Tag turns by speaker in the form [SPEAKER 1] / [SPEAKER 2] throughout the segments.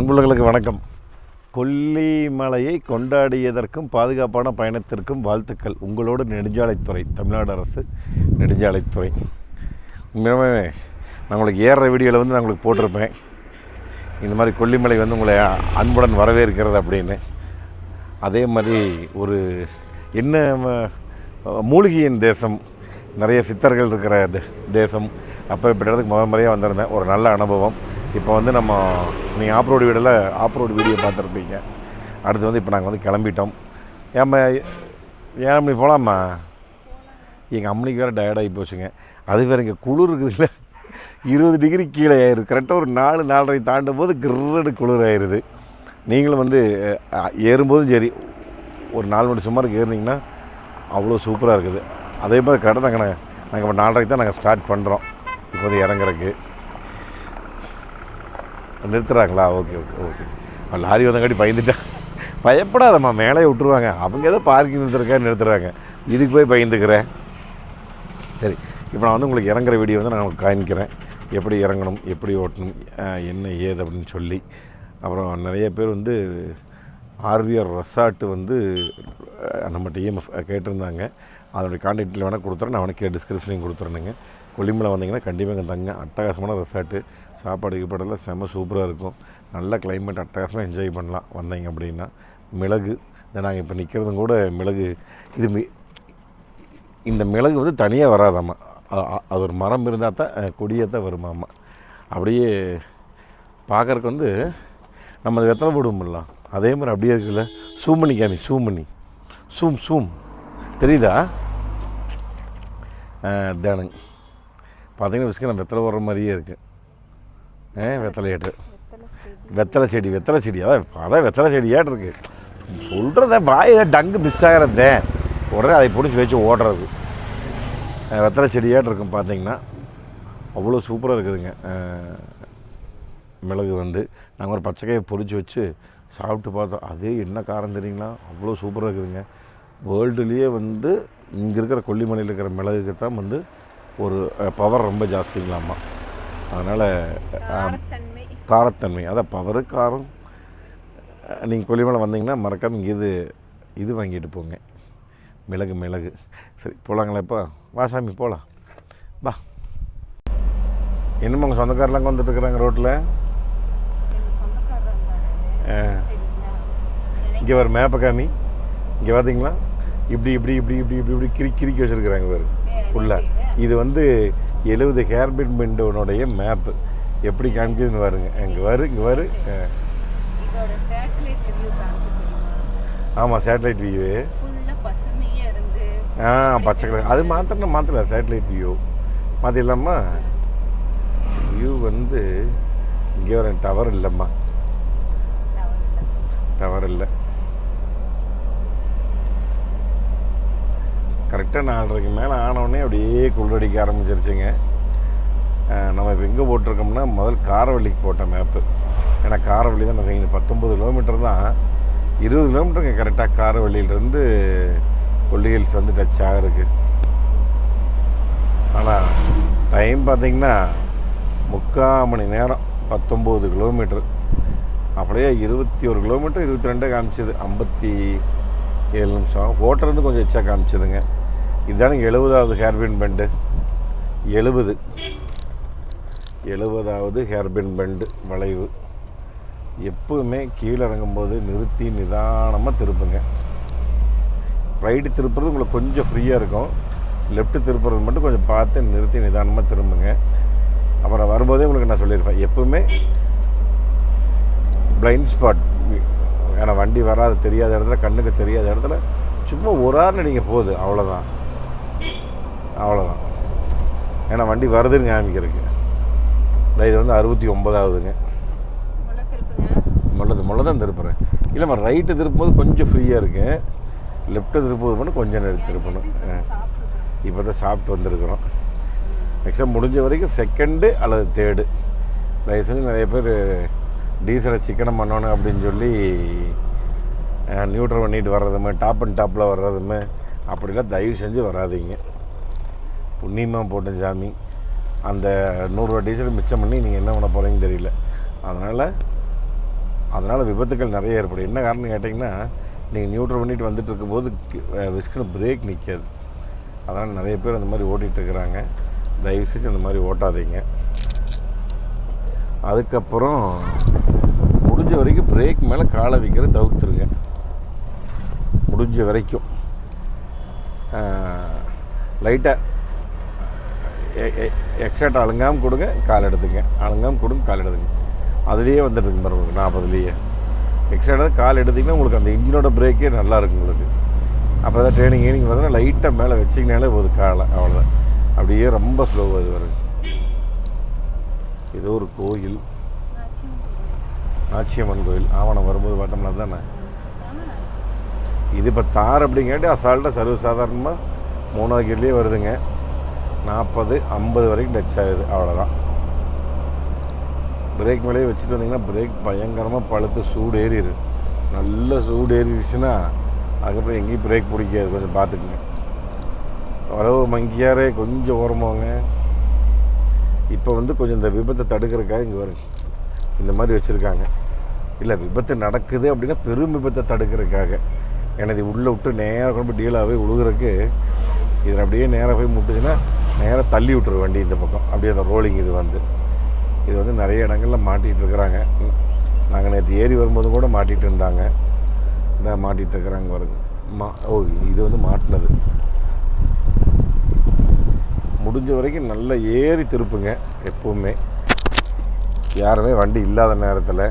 [SPEAKER 1] அன்புள்ளங்களுக்கு வணக்கம். கொல்லிமலையை கொண்டாடியதற்கும் பாதுகாப்பான பயணத்திற்கும் வாழ்த்துக்கள். உங்களோடு நெடுஞ்சாலைத்துறை தமிழ்நாடு அரசு நெடுஞ்சாலைத்துறை. உண்மையுமே நான் உங்களுக்கு ஏறுற வீடியோவில் வந்து நான் உங்களுக்கு போட்டிருப்பேன். இந்த மாதிரி கொல்லிமலை வந்து உங்களை அன்புடன் வரவேற்கிறது அப்படின்னு. அதே மாதிரி ஒரு என்ன மூலிகையின் தேசம். நிறைய சித்தர்கள் இருக்கிற தேசம் தேசம். இப்படி இடத்துக்கு முதல் முறையாக வந்திருந்தேன். ஒரு நல்ல அனுபவம். இப்போ வந்து நம்ம நீங்கள் ஆப்ரோடு வீடில் ஆப்ரோடு வீடியோ பார்த்துருப்பீங்க. அடுத்து வந்து இப்போ நாங்கள் வந்து கிளம்பிட்டோம். ஏம்மா ஏன் அப்படி போகலாமா எங்கள் அம்மனிக்கு வேறு டயர்டாகி போச்சுங்க. அது வேறு இங்கே குளிர் இருக்குதுல்ல. இருபது டிகிரி கீழே ஆயிடுது கரெக்டாக ஒரு நாலு நாலரை தாண்டும் போது கிரடு குளிர் ஆயிடுது நீங்களும் வந்து ஏறும்போதும் சரி ஒரு நாலு மணி சுமாருக்கு ஏறினீங்கன்னா அவ்வளோ சூப்பராக இருக்குது. அதே மாதிரி கடை நாங்கள் நாங்கள் இப்போ நாலரைக்கு தான் நாங்கள் ஸ்டார்ட் பண்ணுறோம் இப்போ வந்து இறங்குறக்கு நிறுத்துறாங்களா? Okay okay okay. அவன் லாரி வந்தங்காட்டி பயந்துட்டேன் பயப்படாதம்மா மேலே விட்டுருவாங்க. அவங்க ஏதோ பார்க்கிங் நிறுத்துறக்காக நிறுத்துறாங்க. இதுக்கு போய் பயந்துக்கிறேன். சரி இப்போ நான் வந்து உங்களுக்கு இறங்குற வீடியோ வந்து நான் உங்களுக்கு காமிக்கிறேன். எப்படி இறங்கணும் எப்படி ஓட்டணும் என்ன ஏது அப்படின்னு சொல்லி. அப்புறம் நிறைய பேர் வந்து ஆர்விஆர் ரெசார்ட்டு வந்து நம்ம டிஎம்எஃப் கேட்டிருந்தாங்க. அதனுடைய கான்டாக்டில் வேணால் கொடுத்துறேன். நான் அவனுக்கு டிஸ்கிரிப்ஷனையும் கொடுத்துறேனுங்க. கொல்லிமலை வந்தீங்கன்னா கண்டிப்பாக இங்கே தங்க அட்டகாசமான ரெசார்ட்டு சாப்பாடு கீப்பாடெல்லாம் செம்ம சூப்பராக இருக்கும். நல்ல கிளைமேட் அட்டகாசமாக என்ஜாய் பண்ணலாம். வந்தீங்க அப்படின்னா மிளகு இந்த நாங்கள் இப்போ நிற்கிறதும் கூட மிளகு இது மி- இந்த மிளகு வந்து தனியாக வராதாம்மா. அது ஒரு மரம் இருந்தால் தான் கொடியாக தான் வருமாம்மா. அப்படியே பார்க்கறக்கு வந்து நம்ம அது வெத்தலை போடுவோம்ல அதே மாதிரி அப்படியே இருக்குல்ல. சூம் பண்ணி காமி சூம் பண்ணி சூம் சூம். தெரியுதா? தேனுங்க பார்த்தீங்கன்னா விஸ்க்கு நான் வெத்தலை போடுற மாதிரியே இருக்குது ஆ வெத்தலையாட்டு வெத்தலை செடி. வெத்தலை செடி அதான் அதான் வெத்தலை செடியாட்டு இருக்கு சொல்கிறத வாயில் டங்கு மிஸ் ஆகிறதே. உடனே அதை பிடிச்சி வச்சு ஓடுறது. வெத்தலை செடியாட்டு இருக்கும் பார்த்தீங்கன்னா அவ்வளோ சூப்பராக இருக்குதுங்க. மிளகு வந்து நாங்கள் ஒரு பச்சைக்காயை பொரிச்சு வச்சு சாப்பிட்டு பார்த்தோம். அதே என்ன காரம் தெரியுங்களா? அவ்வளோ சூப்பராக இருக்குதுங்க. வேர்ல்டுலேயே வந்து இங்கே இருக்கிற கொல்லிமலையில் இருக்கிற மிளகுக்கு தான் வந்து ஒரு பவர் ரொம்ப ஜாஸ்திங்களாமா. அதனால்
[SPEAKER 2] காரத்தன்மை
[SPEAKER 1] அதான் பவரு காரம் நீங்கள் கொல்லிமலை வந்தீங்கன்னா மறக்காமல் இங்கே இது இது வாங்கிட்டு போங்க மிளகு மிளகு சரி போகலாங்களா இப்போ வா சாமி போகலாம் வா என்னம்மா உங்கள் சொந்தக்காரெலாம் வந்துட்டு இருக்கிறாங்க ரோட்டில்? இங்கே ஒரு மேப்பை காமி இங்கே பார்த்தீங்களா இப்படி இப்படி இப்படி இப்படி இப்படி இப்படி கிரி கிறுக்கி வச்சுருக்குறாங்க பாரு ஃபுல்லாக இது வந்து எழுபது ஹேர்பின் பெண்டோனுடைய மேப்பு எப்படி காமிக்குதுன்னு பாருங்க. இங்கே வரு இங்கே வரு. ஆமாம் சேட்டலைட் வியூ ஆ பச்சை கலர் அது மாத்திரம் மாற்றல சேட்டலைட் வியூ மாற்றிடலாமா வியூ வந்து இங்கே வர டவர் இல்லைம்மா. டவர் இல்லை. கரெக்டாக நாலரைக்கு மேலே ஆனவுடனே அப்படியே குளிரடிக்க ஆரம்பிச்சிருச்சுங்க. நம்ம இப்போ எங்கே போட்டிருக்கோம்னா முதல் காரவள்ளிக்கு போட்ட மேப்பு ஏன்னா காரவள்ளி தான் நம்ம இங்கே பத்தொம்பது கிலோமீட்டர் தான். இருபது கிலோமீட்டருங்க கரெக்டாக காரவள்ளியிலேருந்து கொல்லி ஹில்ஸ் வந்து டச் ஆகிருக்கு ஆனால் டைம் பார்த்திங்கன்னா முக்கால் மணி நேரம் பத்தொம்போது கிலோமீட்ரு அப்படியே இருபத்தி ஒரு கிலோமீட்டர் இருபத்தி ரெண்டே காமிச்சது. ஐம்பத்தி ஏழு நிமிஷம். ஓட்டுறது கொஞ்சம் எச்சா காமிச்சதுங்க. இதுதானே எழுபதாவது ஹேர்பின் பெண்டு எழுபது. எழுபதாவது ஹேர்பின் பெண்டு வளைவு. எப்பவுமே கீழே இறங்கும்போது நிறுத்தி நிதானமாக திருப்புங்க. ரைட்டு திருப்புறது உங்களுக்கு கொஞ்சம் ஃப்ரீயாக இருக்கும். லெஃப்ட்டு திருப்புறது மட்டும் கொஞ்சம் பார்த்து நிறுத்தி நிதானமாக திரும்புங்க. அப்புறம் வரும்போதே உங்களுக்கு நான் சொல்லியிருப்பேன். எப்பவுமே பிளைண்ட் ஸ்பாட் ஏன்னா வண்டி வராது தெரியாத இடத்துல கண்ணுக்கு தெரியாத இடத்துல சும்மா ஒரு ஆறு நீங்கள் போகுது. அவ்வளோதான் அவ்வளோதான் ஏன்னா வண்டி வருதுன்னு காமிக்கிறதுக்கு. இந்த இது வந்து அறுபத்தி ஒன்பதாவதுங்க. முள்ளது முள்ள தான் திருப்புறேன் இல்லைம்மா ரைட்டு திருப்பும்போது கொஞ்சம் ஃப்ரீயாக இருக்கு. லெஃப்ட்டு திருப்புவது மட்டும் கொஞ்சம் நேரம் திருப்பணும். இப்போ தான் சாப்பிட்டு வந்திருக்கிறோம். மேக்ஸிமம் முடிஞ்ச வரைக்கும் செகண்டு அல்லது தேர்டு தயவு செஞ்சு நிறைய பேர் டீசலை சிக்கனம் பண்ணணும் அப்படின்னு சொல்லி நியூட்ரல் பண்ணிட்டு வர்றதுமே டாப் அண்ட் டாப்பில் வர்றதுமே அப்படிலாம் தயவு செஞ்சு வராதீங்க. புண்ணியமாக போட்டேன் சாமி அந்த நூறுரூவா டீசல் மிச்சம் பண்ணி நீங்கள் என்ன பண்ண போகிறீங்கன்னு தெரியல. அதனால் அதனால் விபத்துக்கள் நிறைய ஏற்படும். என்ன காரணம் கேட்டிங்கன்னா நீங்கள் நியூட்ரல் பண்ணிட்டு வந்துட்டு இருக்கும்போது விஸ்குன்னு பிரேக் நிற்காது அதனால் நிறைய பேர் அந்த மாதிரி ஓட்டிகிட்டு இருக்கிறாங்க. தயவு செஞ்சு அந்த மாதிரி ஓட்டாதீங்க. அதுக்கப்புறம் முடிஞ்ச வரைக்கும் பிரேக் மேலே காலை வைக்கிறத தவிர்த்துருங்க. முடிஞ்ச வரைக்கும். லைட்டாக எக்ஸ்ட்ரா அழுங்காமல் கொடுங்க கால் எடுத்துங்க. அழுங்காமல் கொடுங்க கால் எடுத்துங்க. அதுலேயே வந்துட்டுருக்கு பாருங்க நாற்பதுலேயே. எக்ஸ்ட்ரா எடுத்து கால் எடுத்திங்கன்னா உங்களுக்கு அந்த இன்ஜினோட பிரேக்கே நல்லா இருக்கும் உங்களுக்கு. அப்போ தான் ட்ரைனிங் ஈனிங் பார்த்தீங்கன்னா லைட்டாக மேலே வச்சிங்கனாலே போதும் காலை அவ்வளோதான் அப்படியே ரொம்ப ஸ்லோவாக இது வருது ஏதோ ஒரு கோயில். ஆச்சியம்மன் கோயில். ஆவணம் வரும்போது பார்த்தோம்னா தானே இது இப்போ தார் அப்படிங்காட்டி அசால்ட்டாக சர்வசாதாரணமாக மூணாவது கீழே வருதுங்க. நாற்பது ஐம்பது வரைக்கும் டச் ஆகுது. அவ்வளோதான் பிரேக் மேலேயே வச்சுட்டு வந்தீங்கன்னா பிரேக் பயங்கரமாக பழுத்து சூடு ஏறிடு நல்ல சூடு ஏறிடுச்சுன்னா அதுக்கப்புறம் எங்கேயும் பிரேக் பிடிக்காது. கொஞ்சம் பார்த்துக்குங்க. அளவு மங்கியாரே கொஞ்சம் ஓரமாங்க இப்போ வந்து கொஞ்சம் இந்த விபத்தை தடுக்கிறக்காக இங்கே வருங்க இந்த மாதிரி வச்சுருக்காங்க. இல்லை விபத்து நடக்குது அப்படின்னா பெரும் விபத்தை தடுக்கிறதுக்காக. எனது உள்ளே விட்டு நேராக கொண்டு போய் டீலாகவே விழுகிறதுக்கு இதில் அப்படியே நேராக போய் முட்டுச்சுன்னா நேராக தள்ளி விட்டுரு வண்டி இந்த பக்கம். அப்படியே அந்த ரோலிங் இது வந்து. இது வந்து நிறைய இடங்களில் மாட்டிகிட்டு இருக்கிறாங்க. நாங்கள் நேற்று ஏறி வரும்போது கூட மாட்டிகிட்டு இருந்தாங்க. இந்த மாட்டிகிட்டு இருக்கிறாங்க வருங்க மா ஓ இது வந்து மாட்டினது. முடிஞ்ச வரைக்கும் நல்லா ஏறி திருப்புங்க எப்போவுமே. யாருமே வண்டி இல்லாத நேரத்தில்.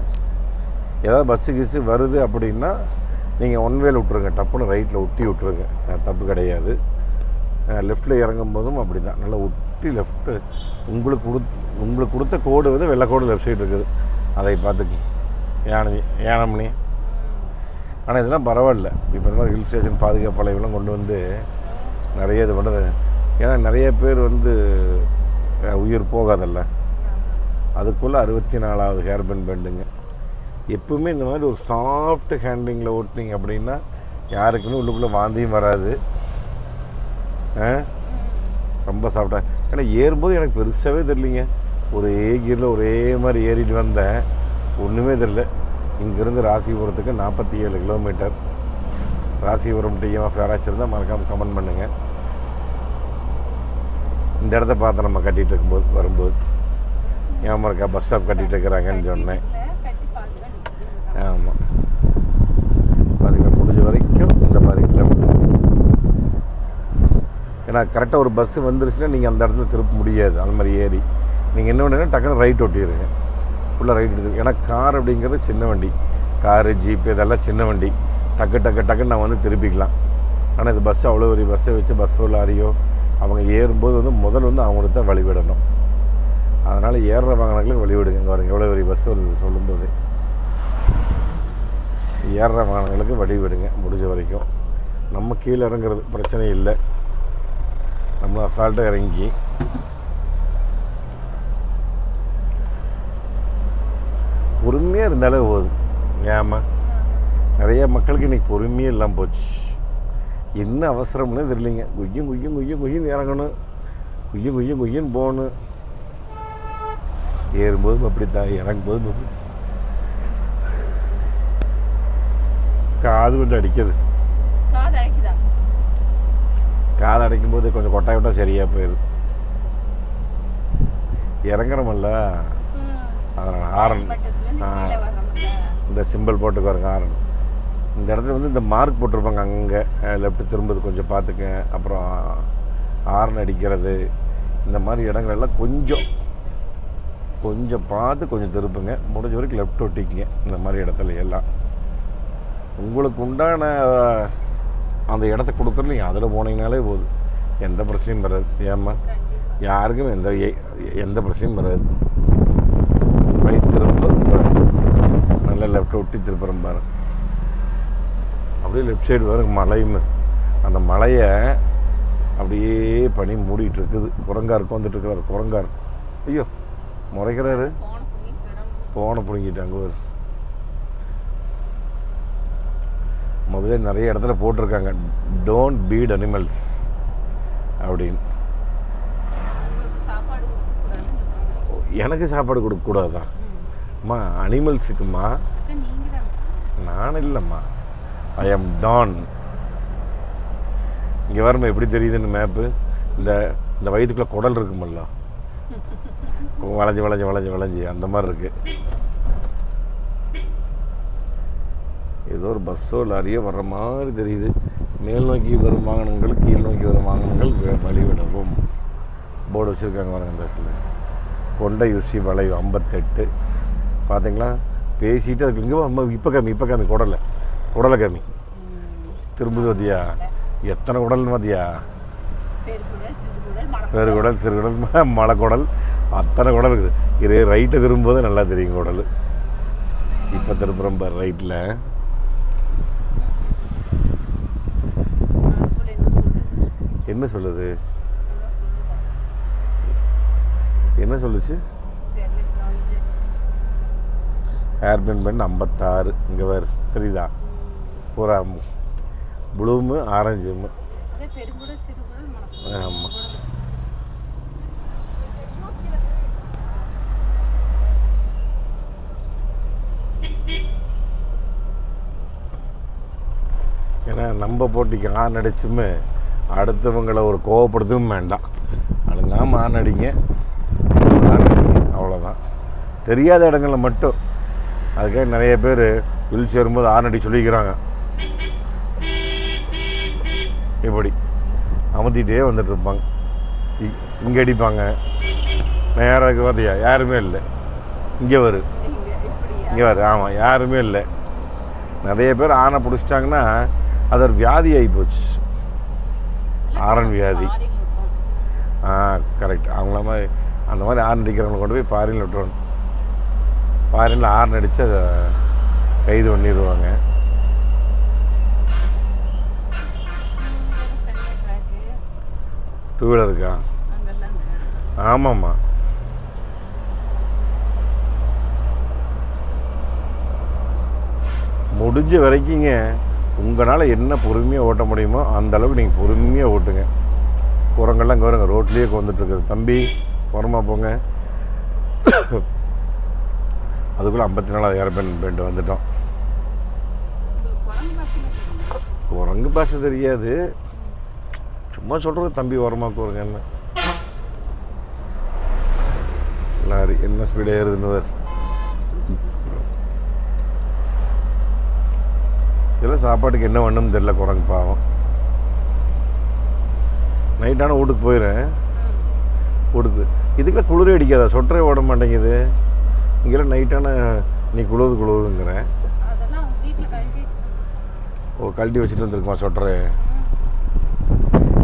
[SPEAKER 1] ஏதாவது பஸ்ஸு கிஸ்ஸு வருது அப்படின்னா நீங்கள் ஒன் வேல விட்ருங்க டப்புன்னு ரைட்டில் ஒட்டி விட்ருங்க தப்பு கிடையாது. லெஃப்ட்டில் இறங்கும் போதும் அப்படி தான் நல்லா ஒட்டி லெஃப்ட்டு உங்களுக்கு கொடு உங்களுக்கு கொடுத்த கோடு வந்து வெள்ளை கோடு லெஃப்ட் சைடு இருக்குது. அதை பார்த்துக்கு. யானை யானமணி ஆனால் இதெல்லாம் பரவாயில்ல. இப்போ இந்த மாதிரி ஹில் ஸ்டேஷன் பாதுகாப்பாளையெல்லாம் கொண்டு வந்து நிறைய இது பண்ணுறது ஏன்னா நிறைய பேர் வந்து உயிர் போகாதல்ல. அதுக்குள்ளே அறுபத்தி நாலாவது ஹேர்பன் பெண்டுங்க. எப்பவுமே இந்த மாதிரி ஒரு சாஃப்ட் ஹேண்டிங்கில் ஓட்டினீங்க அப்படின்னா யாருக்குமே உள்ளுக்குள்ளே வாந்தியும் வராது. ரொம்ப சாஃப்டாக ஏன்னா ஏறும்போது எனக்கு பெருசாகவே தெரியலிங்க. ஒரே கீரில் ஒரே மாதிரி ஏறிட்டு வந்தேன். ஒன்றுமே தெரில இங்கேருந்து ராசிபுரத்துக்கு நாற்பத்தி ஏழு கிலோமீட்டர் ராசிபுரம் டிஎம்எஃப் யாராச்சும் இருந்தால் மறக்காமல் கமெண்ட் பண்ணுங்கள் இந்த இடத்த பார்த்து நம்ம கட்டிகிட்டு இருக்கும்போது வரும்போது. ஞாபகம் இருக்கா பஸ் ஸ்டாப் கட்டிகிட்டு இருக்கிறாங்கன்னு சொன்னேன். ஆமாம் பார்த்தீங்கன்னா முடிஞ்ச வரைக்கும் இந்த மாதிரி லெஃப்ட்டு ஏன்னா கரெக்டாக ஒரு பஸ்ஸு வந்துருச்சுன்னா நீங்கள் அந்த இடத்துல திருப்ப முடியாது. அந்த மாதிரி ஏறி. நீங்கள் என்ன பண்ணுங்கன்னா டக்குன்னு ரைட் ஒட்டிடுங்க ஃபுல்லாக ரைட் எடுத்து ஏன்னா கார் அப்படிங்கிறது சின்ன வண்டி. காரு ஜீப்பு இதெல்லாம் சின்ன வண்டி. டக்கு டக்கு டக்குன்னு நான் வந்து திருப்பிக்கலாம். ஆனால் இது பஸ் அவ்வளோ பெரிய பஸ்ஸை வச்சு பஸ்ஸோ லாரியோ அவங்க ஏறும்போது வந்து முதல் வந்து அவங்களுக்கு தான் வழிவிடணும் அதனால் ஏறுற வாகனங்களுக்கு வழிவிடுங்க இங்கே பாருங்க எவ்வளோ பெரிய பஸ் வருது சொல்லும்போது. ஏறுற வாகனங்களுக்கு வழிவிடுங்க முடிஞ்ச வரைக்கும். நம்ம கீழே இறங்குறது பிரச்சனை இல்லை. நம்ம அசால்ட்டாக இறங்கி பொறுமையாக இருந்தாலே போதும் ஏமா நிறைய மக்களுக்கு இன்றைக்கி பொறுமையே இல்லாமல் போச்சு என்ன அவசரம்னே தெரியலிங்க குய்யும் குய்யும் குய்யும் குய்யும் இறங்கணும் குய்யும் குய்யும் குய்யும் போகணும் ஏறும்போதும் அப்படி தான் இறங்கும்போதும் அப்படி காது கொஞ்சம் அடிக்குது
[SPEAKER 2] காது
[SPEAKER 1] அடைக்கும் போது கொஞ்சம் கொட்டாய் விட்டா சரியாக போயிடும் இறங்குறோமல்ல அதனால் ஆரன்
[SPEAKER 2] வர்றோம்ல.
[SPEAKER 1] இந்த சிம்பிள் போட்டு பாருங்க ஆரன் இந்த இடத்துல வந்து இந்த மார்க் போட்டிருப்பாங்க அங்கே லெஃப்ட் திரும்புறது கொஞ்சம் பார்த்துக்க. அப்புறம் ஆரன் அடிக்கிறது. இந்த மாதிரி இடங்கள் எல்லாம் கொஞ்சம் கொஞ்சம் பார்த்து கொஞ்சம் திருப்புங்க. முடிஞ்ச வரைக்கும் லெஃப்ட் ஒட்டிக்கங்க. இந்த மாதிரி இடத்துல எல்லாம். உங்களுக்கு உண்டான அந்த இடத்த கொடுக்குறது நீங்கள் அதில் போனீங்கனாலே போதும். எந்த பிரச்சனையும் வராது. ஏம்மா? யாருக்கும் எந்த எந்த பிரச்சனையும் வராது. திரும்ப நல்லா லெஃப்ட் ஒட்டி திருப்புறம் பாரு. அப்படியே லெஃப்ட் சைடு வரும் மலைன்னு அந்த மலையை அப்படியே பனி மூடிட்டு இருக்குது குரங்கார் உட்காந்துட்டு இருக்கிறாரு குரங்கார். ஐயோ முறைக்கிறாரு.
[SPEAKER 2] போனை
[SPEAKER 1] பிடுங்கிட்டாங்க ஒரு முதல்ல நிறைய இடத்துல போட்டிருக்காங்க. டோன்ட் பீட் அனிமல்ஸ் அப்படின்னு.
[SPEAKER 2] சாப்பாடு
[SPEAKER 1] எனக்கு சாப்பாடு கொடுக்கக்கூடாதான் அம்மா அனிமல்ஸுக்குமா நான் இல்லைம்மா. ஐ எம் டான் இங்கே வரமா எப்படி தெரியுதுன்னு மேப்பு இந்த இந்த வயிற்றுக்குள்ளே குடல் இருக்குமல்ல? வளைஞ்சு வளைஞ்சு வளைஞ்சு வளைஞ்சு. அந்த மாதிரி இருக்குது ஏதோ ஒரு பஸ்ஸோ லாரியோ வர்ற மாதிரி தெரியுது. மேல் நோக்கி வரும் வாகனங்கள் கீழ் நோக்கி வரும் வாகனங்கள் வழிவிடவும். போர்டு வச்சுருக்காங்க பாருங்க இந்த இடத்துல. கொண்டை யூசி வளைவு ஐம்பத்தெட்டு. பார்த்தீங்களா பேசிட்டு அதுக்கு இங்கே இப்போ கம்மி இப்போ கம்மி குடலை. குடலை கம்மி. திரும்புது பார்த்தியா எத்தனை குடல்னு பார்த்தியா
[SPEAKER 2] பெருகுடல் சிறுகுடல் மலை
[SPEAKER 1] குடல் மலைக்குடல். அத்தனை குடல் இருக்குது. இது ரைட்டை திரும்பும்போது நல்லா தெரியும் குடல். இப்போ திருப்புறம் ரைட்டில்
[SPEAKER 2] என்ன
[SPEAKER 1] என்ன சொல்லுது? என்ன சொல்லுச்சு? ஹேர்பின் பென் ஐம்பத்தாறு. இங்கே வேறு தெரியுதா? பூரா ப்ளூமு ஆரஞ்சுமு ஆமாம் ஏன்னா நம்ம போட்டிக்கு ஆண் அடிச்சுமே அடுத்தவங்களை ஒரு கோவப்படுத்தவும் வேண்டாம். அடிங்க ஆண் அடிங்க அவ்வளோதான் தெரியாத இடங்களில் மட்டும். அதுக்காக நிறைய பேர் வில் சேரும்போது ஆண் அடி சொல்லிக்கிறாங்க. இப்படி. அமுத்திட்டே வந்துட்டு இருப்பாங்க. இங்கே அடிப்பாங்க. நேராக பார்த்தியா? யாருமே இல்லை. இங்கே வரு.
[SPEAKER 2] இங்க
[SPEAKER 1] வரு. ஆமாம் யாருமே இல்லை. நிறைய பேர் ஆணை பிடிச்சிட்டாங்கன்னா அது ஒரு வியாதி ஆகி போச்சு. ஆரன் வியாதி. ஆ கரெக்ட் அவங்கள மாதிரி அந்த மாதிரி ஆரன் அடிக்கிறவங்களை கொண்டு போய் பாரியில் விட்டுருவாங்க பாரியில் ஆரன் அடித்து அதை கைது பண்ணிடுவாங்க. டூ வீலருக்கா
[SPEAKER 2] இருக்கா?
[SPEAKER 1] ஆமாம்மா. முடிஞ்ச வரைக்குங்க உங்களால் என்ன பொறுமையாக ஓட்ட முடியுமோ அந்த அளவுக்கு நீங்கள் பொறுமையாக ஓட்டுங்க. குரங்கெல்லாம் இங்கே வருங்க ரோட்லேயே வந்துட்டுருக்குது தம்பி உரமாக போங்க. அதுக்குள்ளே ஐம்பத்தி நாலாவது ஏர்பேன் பேண்ட் வந்துட்டோம்.
[SPEAKER 2] குரங்கு
[SPEAKER 1] பாஷை தெரியாது. சும்மா சொல்கிறது தம்பி ஓரமாக என்ன லாரி என்ன ஸ்பீடாக ஏறுதுன்னு வேறு இதெல்லாம் சாப்பாட்டுக்கு என்ன பண்ணுன்னு தெரியல குரங்கு பாவம். நைட்டான வீட்டுக்கு போயிடுறேன். வீட்டுக்கு. இதுக்கெல்லாம் குளிரே அடிக்காதா? சொட்டரே ஓட மாட்டேங்குது. இங்கெல்லாம் நைட்டான நீ
[SPEAKER 2] கழுவி வச்சிருக்கோம்.
[SPEAKER 1] ஓ கழட்டி வச்சுட்டு வந்துருக்குமா சொட்டரு.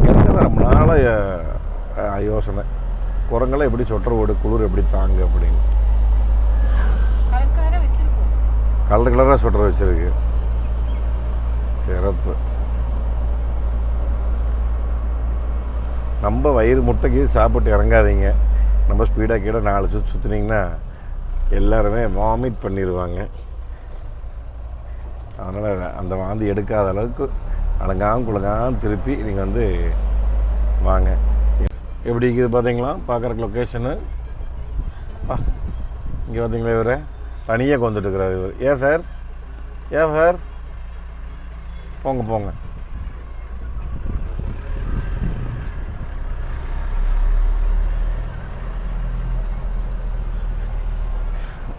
[SPEAKER 1] எனக்கு ரொம்ப நாளாக யோசனை. குரங்கெல்லாம் எப்படி சொட்டர் ஓடு குளிர் எப்படி தாங்க அப்படின்னு.
[SPEAKER 2] கலர்
[SPEAKER 1] கலராக சொட்டர் வச்சுருக்கு. சிறப்பு. நம்ம வயிறு முட்டைக்கு சாப்பிட்டு இறங்காதீங்க. நம்ம ஸ்பீடாக கீழே நாலு சுற்று சுற்றுனீங்கன்னா எல்லாருமே வாமிட் பண்ணிடுவாங்க அதனால் அந்த வாந்தி எடுக்காத அளவுக்கு அலங்காம் குலங்காம் திருப்பி நீங்கள் வந்து வாங்க. எப்படி இருக்குது பார்த்தீங்களா பார்க்குறக்கு லொக்கேஷனு பா இங்கே பார்த்தீங்களா இவர்? தனியாக வந்துட்டு இவர். ஏன் சார்? ஏன் சார்? போங்க போங்க.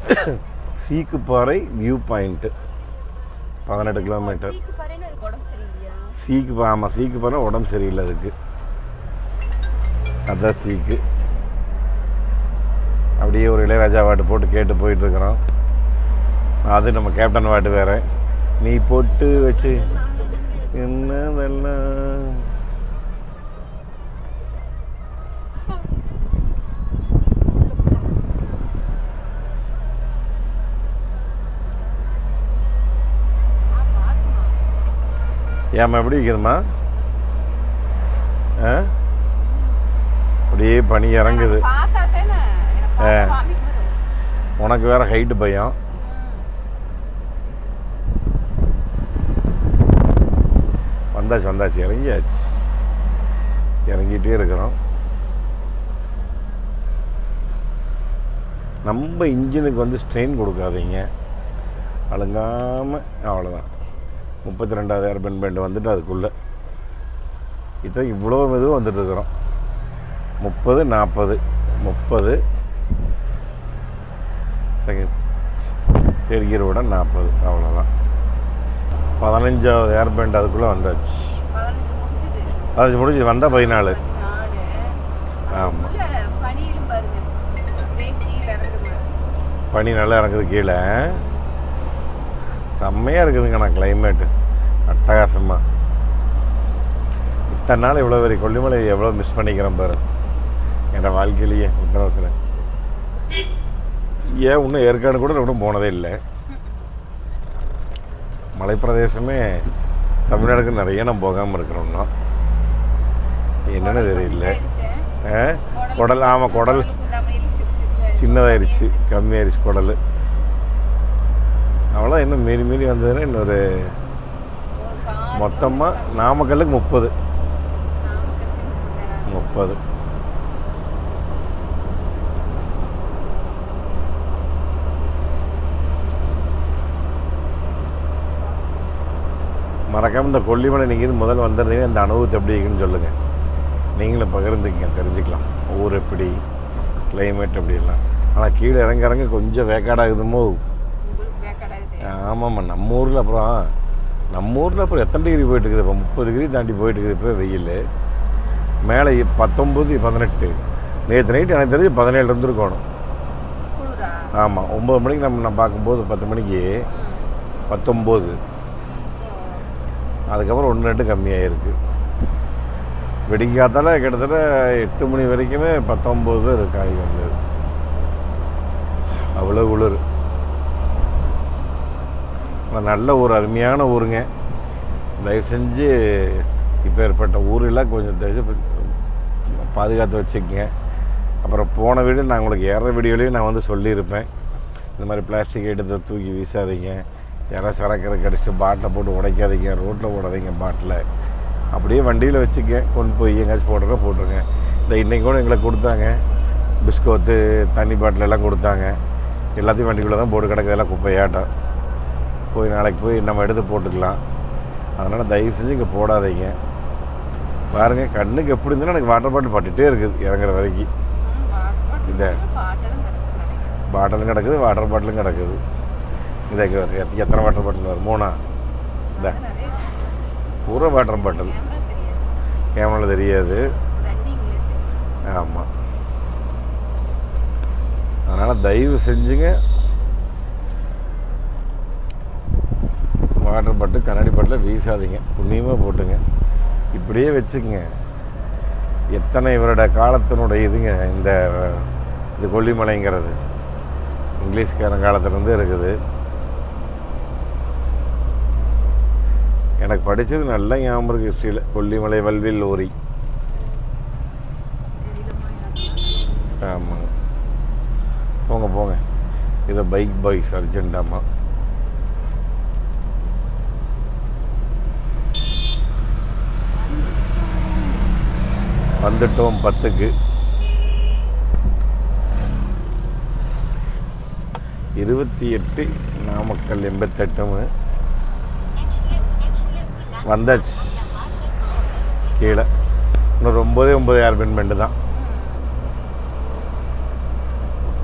[SPEAKER 1] Seekuparai view point. பதினெட்டு கிலோமீட்டர்.
[SPEAKER 2] சீக்கு
[SPEAKER 1] சீக்கு ஆமாம் சீக்கு பாறை உடம்பு சரியில்லை அதுக்கு. அதான் சீக்கு. அப்படியே ஒரு இளையராஜா பாட்டு போட்டு கேட்டு போயிட்டுருக்குறோம் அது நம்ம கேப்டன் பாட்டு வேற. நீ போட்டு வச்சு. என்னதெல்லாம்? ஏம்மா எப்படி இருக்குதும்மா? ஆ? அப்படியே பனி இறங்குது. ஆ. உனக்கு வேற ஹைட்டு பயம். வந்தாச்சு வந்தாச்சு. இறங்கியாச்சு. இறங்கிட்டே இருக்கிறோம். நம்ம இன்ஜினுக்கு வந்து ஸ்ட்ரெயின் கொடுக்காதீங்க. அழுங்காமல் அவ்வளோதான் முப்பத்தி ரெண்டாவது ஏர்பன் பேண்ட் வந்துட்டு அதுக்குள்ளே. இதை இவ்வளோ மெதுவும் வந்துட்டுருக்குறோம் முப்பது நாற்பது முப்பது. செகண்ட் பெருகிரோட நாற்பது அவ்வளோதான் பதினஞ்சாவது ஏர்பேண்ட் அதுக்குள்ளே வந்தாச்சு. அது முடிஞ்சு வந்தால் பதினாலு. ஆமாம் பனி நல்லா இறங்குது கீழே. செம்மையாக இருக்குதுங்கண்ணா கிளைமேட்டு அட்டகாசமாக இத்தனை நாள் இவ்வளோ பெரிய கொல்லிமலை எவ்வளோ மிஸ் பண்ணிக்கிறேன் பாரு. என் வாழ்க்கையிலேயே உத்தரவத்தில். ஏன் இன்னும் ஏற்காடு கூட இன்னும் போனதே இல்லை. மலைப்பிரதேசமே தமிழ்நாடுக்கு நிறைய நான் போகாமல் இருக்கிறோம்னா. என்னன்னு தெரியல. குடல் ஆமாம் குடல். சின்னதாயிருச்சு. கம்மியாயிருச்சு குடல். அவ்வளோ இன்னும் மீறி மீறி வந்ததுன்னா இன்னொரு மொத்தமாக நாமக்கல்லுக்கு முப்பது. முப்பது. மறக்காமல் இந்த கொல்லிமலை நீங்கள் இது முதல்ல வந்துருந்தீங்கன்னா இந்த அனுபவத்தை எப்படி இருக்குன்னு சொல்லுங்கள் நீங்களும் பகிர்ந்துக்கங்க தெரிஞ்சுக்கலாம். ஊர் எப்படி கிளைமேட் எப்படி எல்லாம். ஆனால் கீழே இறங்க இறங்க கொஞ்சம் வேக்காடாகுதுமோ? ஆமாம்மா நம்ம ஊரில் அப்புறம் நம்ம ஊரில் அப்புறம் எத்தனை டிகிரி போயிட்டு இருக்குது இப்போ முப்பது டிகிரி தாண்டி போயிட்டு இருக்குது இப்போ வெயில். மேலே பத்தொம்பது பதினெட்டு. நேற்று நைட்டு எனக்கு தெரிஞ்சு பதினேழு இருந்துருக்கணும். ஆமாம் ஒம்பது மணிக்கு நம்ம நான் பார்க்கும்போது பத்து மணிக்கு பத்தொம்போது அதுக்கப்புறம் ஒன்று ரெண்டு கம்மியாயிருக்கு. வெடிக்காத்தால கிட்டத்தட்ட எட்டு மணி வரைக்குமே பத்தொம்போது இருக்காய் வந்தது அவ்வளோ குளிர் நல்ல ஒரு அருமையான ஊருங்க. தயவு செஞ்சு இப்போ ஏற்பட்ட ஊரெல்லாம் கொஞ்சம் தயவு பாதுகாத்து வச்சுக்கங்க. அப்புறம் போன வீடு நான் உங்களுக்கு ஏற வீடியோலையும் நான் வந்து சொல்லியிருப்பேன். இந்த மாதிரி பிளாஸ்டிக் எடுத்து தூக்கி வீசாதீங்க. யாராவது சரக்கரை கடிச்சிட்டு பாட்டில் போட்டு உடைக்காதீங்க ரோட்டில் போடாதீங்க பாட்டில். அப்படியே வண்டியில் வச்சுக்க கொண்டு போய் எங்கேயாச்சும் போடுறத போட்டுருங்க. இந்த இன்னைக்கு கூட எங்களுக்கு கொடுத்தாங்க. பிஸ்கோத்து தண்ணி பாட்டில் எல்லாம் கொடுத்தாங்க. எல்லாத்தையும் வண்டிக்குள்ளே தான் போட்டு கிடக்குதெல்லாம் குப்பையாட்டம். போய் நாளைக்கு போய் நம்ம எடுத்து போட்டுக்கலாம். அதனால் தயவு செஞ்சு இங்கே போடாதீங்க. பாருங்கள் கண்ணுக்கு எப்படி இருந்தாலும் எனக்கு வாட்டர் பாட்டில் பட்டுகிட்டே இருக்குது இறங்குற வரைக்கும். இந்த பாட்டிலும் கிடக்குது வாட்டர் பாட்டிலும் கிடக்குது. இந்த இங்க ஒரு எத்தனை வாட்டர் பாட்டில் வரும்? மூணா? இந்த. பூரா வாட்டர் பாட்டில் கேமரா தெரியாது. ஆமாம் அதனால் தயவு செஞ்சுங்க. வாட்டர் பாட்டில் கண்ணாடி பாட்டில் வீசாதீங்க. புண்ணியமாக போட்டுங்க. இப்படியே வச்சுக்கங்க. எத்தனை இவரோட காலத்தினுடைய இதுங்க இந்த இது கொல்லிமலைங்கிறது. இங்கிலீஷ்காரன் காலத்துலேருந்து இருக்குது. எனக்கு படித்தது நல்ல ஞாபகம் இருக்குது ஹிஸ்ட்ரியில் கொல்லிமலை வல்வில் லோரி. ஆமாங்க போங்க போங்க. இதை பைக் பாய்ஸ் அர்ஜென்டாமா வந்துட்டோம் பத்துக்கு. இருபத்தி எட்டு நாமக்கல் எண்பத்தெட்டுன்னு வந்தாச்சு. கீழே. இன்னும் ஒம்பதே ஒம்பது ஏர்பென்மெண்ட்டு தான்.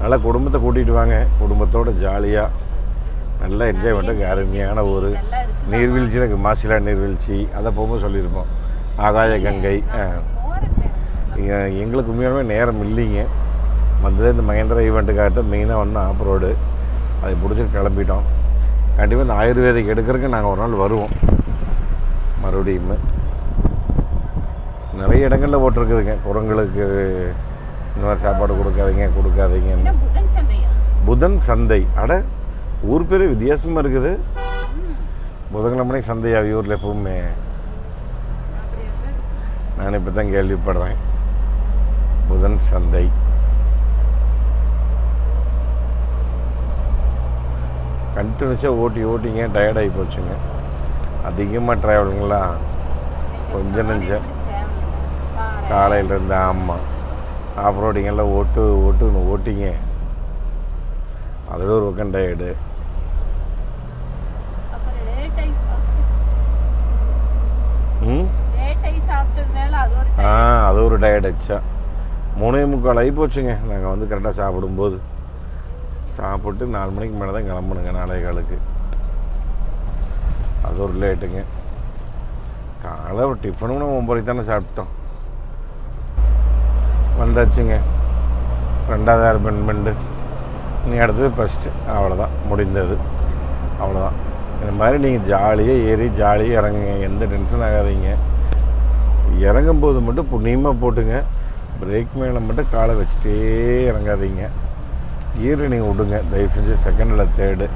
[SPEAKER 1] நல்லா குடும்பத்தை கூட்டிகிட்டு வாங்க. குடும்பத்தோட ஜாலியாக நல்லா என்ஜாய் பண்ணுறதுக்கு அருமையான ஊர். நீர்வீழ்ச்சி எனக்கு மாசிலா நீர்வீழ்ச்சி. அதை போகும்போது சொல்லியிருப்போம். ஆகாய கங்கை. எங்களுக்கு உண்மையாலுமே நேரம் இல்லைங்க. வந்ததே இந்த மகேந்திரா ஈவெண்ட்டுக்காக தான் மெயினாக வந்தோம் ஆஃப் ரோடு அதை பிடிச்சிட்டு கிளம்பிட்டோம். கண்டிப்பாக இந்த ஆயுர்வேதிக் எடுக்கிறதுக்கு நாங்கள் ஒரு நாள் வருவோம். மறுபடியும் நிறைய இடங்களில் போட்டிருக்குதுங்க. குரங்களுக்கு இந்த மாதிரி சாப்பாடு கொடுக்காதீங்க கொடுக்காதீங்கன்னு. புதன் சந்தை. அட ஊர் பேர் வித்தியாசமாக இருக்குது. புதன்கிழமை சந்தையா ஊரில் எப்பவுமே? நான் இப்போ தான் கேள்விப்படுறேன். புதன் சந்தை. கண்டினியூஸாக ஓட்டி ஓட்டிங்க டயர்டாகி போச்சுங்க. அதிகமாக டிராவலுங்களாம் கொஞ்சம் நெஞ்சம். காலையிலேருந்து ஆமாம் ஆஃப் ரோடிங்கெல்லாம் ஓட்டு ஓட்டுன்னு ஓட்டிங்க. அதில் ஒரு பக்கம் டயர்டு. ஆ அது ஒரு டயர்ட் ஆச்சா மூணே முக்கால் ஆகி போச்சுங்க. நாங்கள் வந்து கரெக்டாக சாப்பிடும்போது. சாப்பிட்டு நாலு மணிக்கு மேலே தான் கிளம்பணுங்க நாளைய காலுக்கு. அது ஒரு லேட்டுங்க. காலை ஒரு டிஃபனும் நம்ம ஒம்பது தானே சாப்பிட்டோம். வந்தாச்சுங்க. ரெண்டாவது அர்பன்மெண்ட்டு நீ அடுத்தது ஃபஸ்ட்டு அவ்வளோதான் முடிந்தது. அவ்வளோதான் இந்த மாதிரி நீங்கள் ஜாலியாக ஏறி ஜாலியாக இறங்குங்க. எந்த டென்ஷன் ஆகாதீங்க. இறங்கும்போது மட்டும் புண்ணியமாக போட்டுங்க. பிரேக் மேலே மட்டும் காலை வச்சுட்டே இறங்காதீங்க. கீரை நீங்கள் விடுங்க. தயவு செஞ்சு செகண்டில் தேர்டு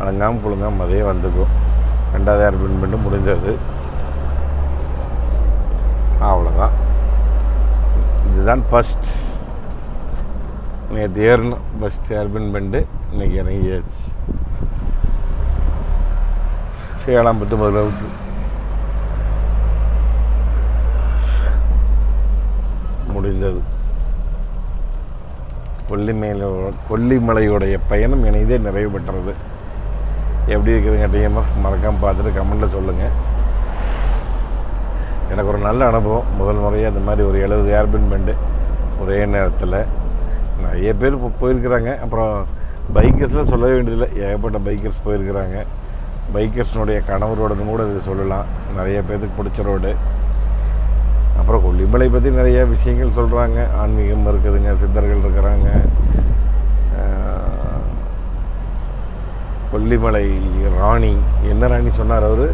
[SPEAKER 1] அலங்காமல் புழுங்காமல் அதே வந்துக்கும் ரெண்டாவது ஏர்பின் பண்ணி முடிஞ்சது. அவ்வளோதான் இதுதான் ஃபஸ்ட் நேற்று ஏறணும் ஃபஸ்ட் ஏர்பின் பெண்டு இன்னைக்கு இறங்கியாச்சு சேலம் பத்து முதல்ல விட்டு முடிந்தது. கொல்லிமேல கொல்லிமலையுடைய பயணம் இணைந்தே நிறைவு பெற்றது. எப்படி இருக்குதுங்க டிஎம்எஃப் மறக்காமல் பார்த்துட்டு கமெண்ட்டில் சொல்லுங்கள் எனக்கு ஒரு நல்ல அனுபவம். முதல் முறையாக இந்த மாதிரி ஒரு எழுபது ஏர்பின் பெண்டு ஒரே நேரத்தில். நிறைய பேர் இப்போ போயிருக்கிறாங்க. அப்புறம் பைக்கர்ஸில் சொல்ல வேண்டியதில்லை. ஏகப்பட்ட பைக்கர்ஸ் போயிருக்கிறாங்க. பைக்கர்ஸ்னுடைய கணவரோடன்னு கூட இது சொல்லலாம். நிறைய பேருக்கு பிடிச்ச ரோடு அப்புறம் கொல்லிமலை பற்றி நிறைய விஷயங்கள் சொல்கிறாங்க ஆன்மீகம் இருக்குதுங்க சித்தர்கள் இருக்கிறாங்க. கொல்லிமலை ராணி. என்ன ராணி சொன்னார் அவர்?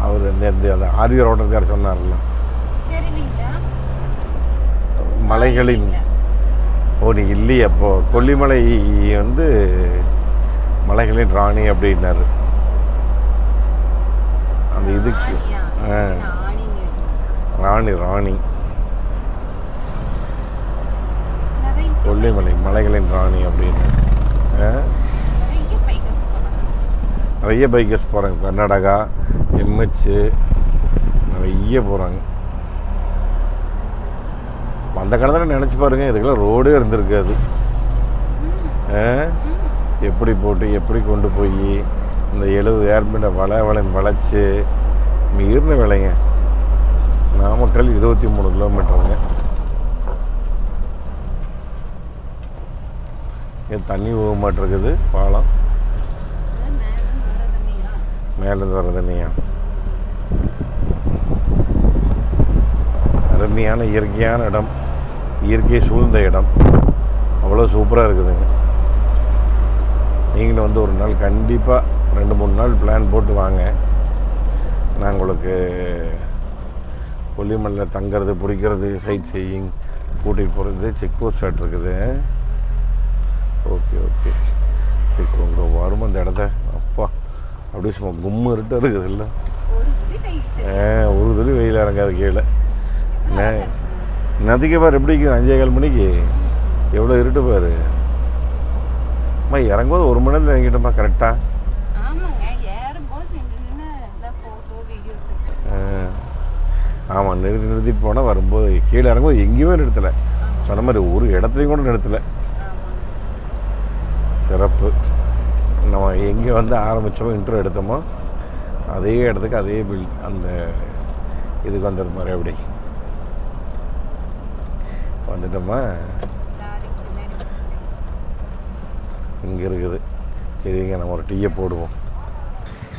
[SPEAKER 1] அவர் இந்த அந்த ஆரியர் ஓட்டக்கார் சொன்னார்ல. மலைகளின் ஓ நீ இல்லையே அப்போ. கொல்லிமலை வந்து மலைகளின் ராணி அப்படின்னாரு. அந்த இதுக்கு. ராணி ராணி. கொல்லிமலை மலைகளின் ராணி அப்படின்னு?
[SPEAKER 2] நிறைய பைக்கர்ஸ் போகிறாங்க
[SPEAKER 1] நிறைய பைக்கர்ஸ் போகிறாங்க கர்நாடகா எம்ஹெச்சு நிறைய போகிறாங்க அந்த காலத்தில் நினச்சி பாருங்கள் இதுக்கெல்லாம் ரோடே இருந்திருக்காது. ஆ? எப்படி போட்டு எப்படி கொண்டு போய் இந்த எழுபது ஏர்மெண்ட்டை வள வளன் வளைச்சு மீறின விலைங்க. நாமக்கல் இருபத்தி மூணு கிலோமீட்டருங்க இங்கே தண்ணி போக மாட்டிருக்குது பாலம். மேலேருந்து வர தண்ணியா? அருமையான இயற்கையான இடம். இயற்கை சூழ்ந்த இடம். அவ்வளோ சூப்பராக இருக்குதுங்க. நீங்களும் வந்து ஒரு நாள் கண்டிப்பாக ரெண்டு மூணு நாள் பிளான் போட்டு வாங்க. நான் உங்களுக்கு கொல்லிமலையில் தங்குறது பிடிக்கிறது சைட் சீயிங் கூட்டிகிட்டு போகிறது செக் போஸ்ட் இருக்குது. Okay okay. செக் உங்கள் வரும் அந்த இடத்த. அப்பா அப்படியே சும்மா கும்மு இருட்டு இருக்குது இல்லை?
[SPEAKER 2] டைட்டு
[SPEAKER 1] ஒரு துளி வெயில் இறங்காது கீழே. நதிக்கு பாரு எப்படி இருக்குது? அஞ்சே கால் மணிக்கு. எவ்வளோ இருட்டு பாரு. அம்மா இறங்கும்போது ஒரு மணி நேரத்தில் இறங்கிட்டோம்மா கரெக்டாக ஆமாம் நிறுத்தி நிறுத்திட்டு போனால் வரும்போது கீழே இறங்கும்போது எங்கேயுமே நிறுத்தலை. சொன்ன மாதிரி ஒரு இடத்துலையும் கூட நிறுத்தலை. சிறப்பு. நம்ம எங்கே வந்து ஆரம்பித்தோமோ இன்ட்ரோ எடுத்தோமோ அதே இடத்துக்கு அதே பில் அந்த இதுக்கு வந்துடும் மறுபடி வந்துட்டோமா? இங்கே இருக்குது. சரிங்க நம்ம ஒரு டீயை போடுவோம்.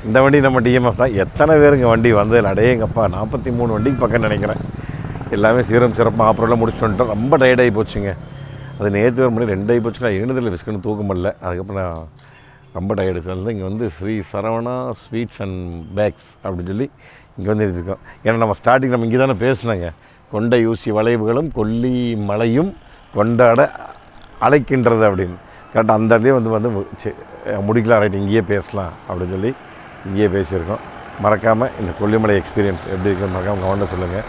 [SPEAKER 1] இந்த வண்டி நம்ம டிஎம்எஃப் தான். எத்தனை பேருங்க வண்டி வந்து அடையங்கப்பா நாற்பத்தி மூணு வண்டிக்கு பக்கம் நினைக்கிறேன். எல்லாமே சீரம் சிறப்பாக அப்புறம்லாம் முடிச்சுட்டு வந்துட்டோம். ரொம்ப டயர்டாகி போச்சுங்க. அது நேற்று வர முடியும் ரெண்டாகி போச்சு. நான் எழுந்ததில் விஸ்கன்னு தூக்க முடியல அதுக்கப்புறம் நான் ரொம்ப டயர்டு வந்து இங்கே வந்து Sri Saravana sweets and bakes அப்படின்னு சொல்லி இங்கே வந்து இருக்கோம் ஏன்னா நம்ம ஸ்டார்டிங் நம்ம இங்கே தானே பேசுனாங்க. கொண்டை யூசி வளைவுகளும் கொல்லி மலையும் கொண்டாட அழைக்கின்றது அப்படின்னு. கரெக்டாக அந்த இடத்துலேயே வந்து வந்து முடிக்கலாம் ரைட் இங்கேயே பேசலாம் அப்படின்னு சொல்லி இங்கேயே பேசியிருக்கோம். மறக்காமல் இந்த கொல்லிமலை எக்ஸ்பீரியன்ஸ் எப்படி இருக்குன்னு மறக்காமல் கவனம் சொல்லுங்கள்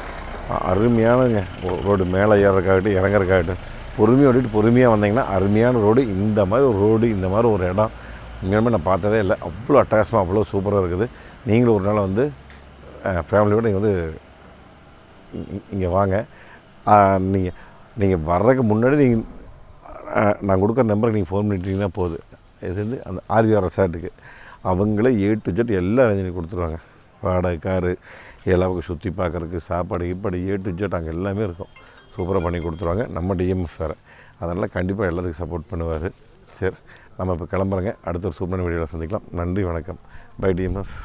[SPEAKER 1] அருமையானங்க ரோடு மேலே ஏறக்காகட்டும் இறங்குறக்காகட்டும் பொறுமையாக ஓட்டிட்டு பொறுமையாக வந்தீங்கன்னா அருமையான ரோடு. இந்த மாதிரி ஒரு ரோடு இந்த மாதிரி ஒரு இடம் உண்மையுமே நான் பார்த்ததே இல்லை. அவ்வளோ அட்டகாசமாக அவ்வளோ சூப்பராக இருக்குது. நீங்களும் ஒரு நாள் வந்து ஃபேமிலியோடு இங்கே வந்து இங்கே வாங்க. நீங்கள் நீங்கள் வர்றதுக்கு முன்னாடி நீங்கள் நான் கொடுக்குற நம்பருக்கு நீங்கள் ஃபோன் பண்ணிட்டீங்கன்னா போதும் இது வந்து அந்த ஆர்விஆர் ரெசார்ட்டுக்கு அவங்களே ஏ டு ஜெட் எல்லா அரேஞ்ச் பண்ணி கொடுத்துருவாங்க. வாடகை காரு எல்லாவுக்கும் சுற்றி பார்க்குறதுக்கு சாப்பாடு இப்படி ஏ டு ஜெட் அங்கே எல்லாமே இருக்கும். சூப்பராக பண்ணி கொடுத்துருவாங்க. நம்ம டிஎம்எஸ் வேறு. அதனால் கண்டிப்பாக எல்லாத்துக்கும் சப்போர்ட் பண்ணுவார். சரி நம்ம இப்போ கிளம்புறங்க. அடுத்த ஒரு சூப்பரான வீடியோவில் சந்திக்கலாம். நன்றி வணக்கம். By TMS